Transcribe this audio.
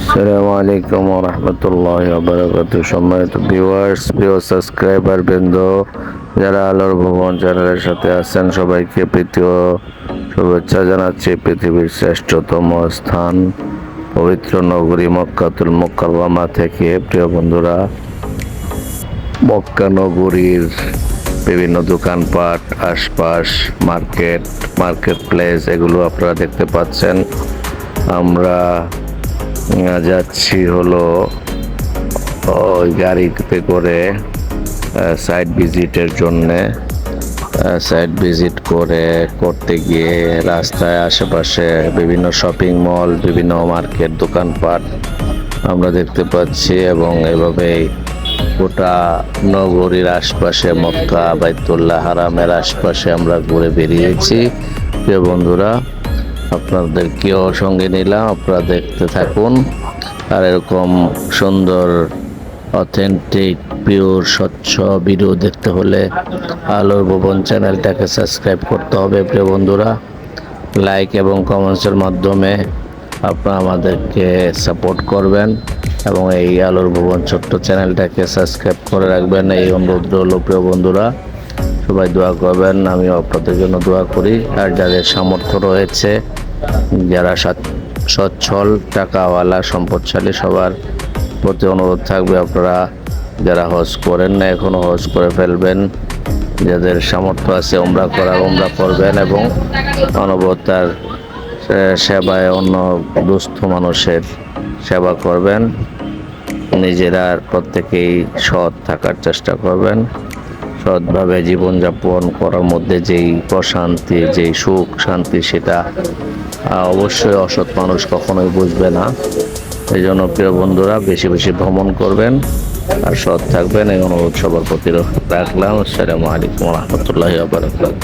আসসালামু আলাইকুম রহমতুল্লাহ বারাকাতু সম্মানিত ভিউয়ার্স প্রিয় সাবস্ক্রাইবার বৃন্দ যারা আলোর ভবন চ্যানেলের সাথে আছেন, সবাইকে প্রীতীয় শুভেচ্ছা জানাচ্ছি পৃথিবীর শ্রেষ্ঠতম স্থান, পবিত্র নগরী মক্কাতুল মোকাররমা থেকে। প্রিয় বন্ধুরা, মক্কা নগরীর বিভিন্ন দোকানপাট, আশপাশ, মার্কেট মার্কেট প্লেস এগুলো আপনারা দেখতে পাচ্ছেন। আমরা যাচ্ছি হলো, ওই গাড়িতে করে সাইট ভিজিটের জন্যে সাইট ভিজিট করে করতে গিয়ে রাস্তায় আশেপাশে বিভিন্ন শপিং মল বিভিন্ন মার্কেট দোকানপাট আমরা দেখতে পাচ্ছি এবং এভাবেই গোটা নগরীর আশপাশে মক্কা, বাইতুল্লাহ হারামের আশপাশে আমরা ঘুরে বেরিয়েছি। প্রিয় বন্ধুরা আপনাদেরকেও সঙ্গে নিলাম, আপনারা দেখতে থাকুন। আর এরকম সুন্দর অথেন্টিক পিওর স্বচ্ছ ভিডিও দেখতে হলে আলোর ভবন চ্যানেলটাকে সাবস্ক্রাইব করতে হবে, প্রিয় বন্ধুরা। লাইক এবং কমেন্টসের মাধ্যমে আপনারা আমাদেরকে সাপোর্ট করবেন এবং এই আলোর ভবন ছোট্ট চ্যানেলটাকে সাবস্ক্রাইব করে রাখবেন। এই অনুরোধ রইল, প্রিয় বন্ধুরা। সবাই দোয়া করবেন আমি আপনাদের জন্য দোয়া করি। আর যাদের সামর্থ্য রয়েছে, যারা সচ্ছল, টাকাওয়ালা, সম্পদশালী, সবার প্রতি অনুরোধ থাকবে আপনারা যারা হজ করেন না এখনও হজ করে ফেলবেন। যাদের সামর্থ্য আছে ওমরা করার ওমরা করবেন এবং মানবতার সে- সেবায় অন্য দুস্থ মানুষের সেবা করবেন। নিজেরা প্রত্যেকেই সৎ থাকার চেষ্টা করবেন। সৎভাবে জীবনযাপন করার মধ্যে যেই প্রশান্তি, যেই সুখ, শান্তি, সেটা অবশ্যই অসৎ মানুষ কখনোই বুঝবে না। এই জন্য প্রিয় বন্ধুরা, বেশি বেশি ভ্রমণ করবেন আর সৎ থাকবেন। এই অনুরোধ সবার প্রতি রাখলাম। আসসালামু আলাইকুম রহমতুল্লাহ বারকাত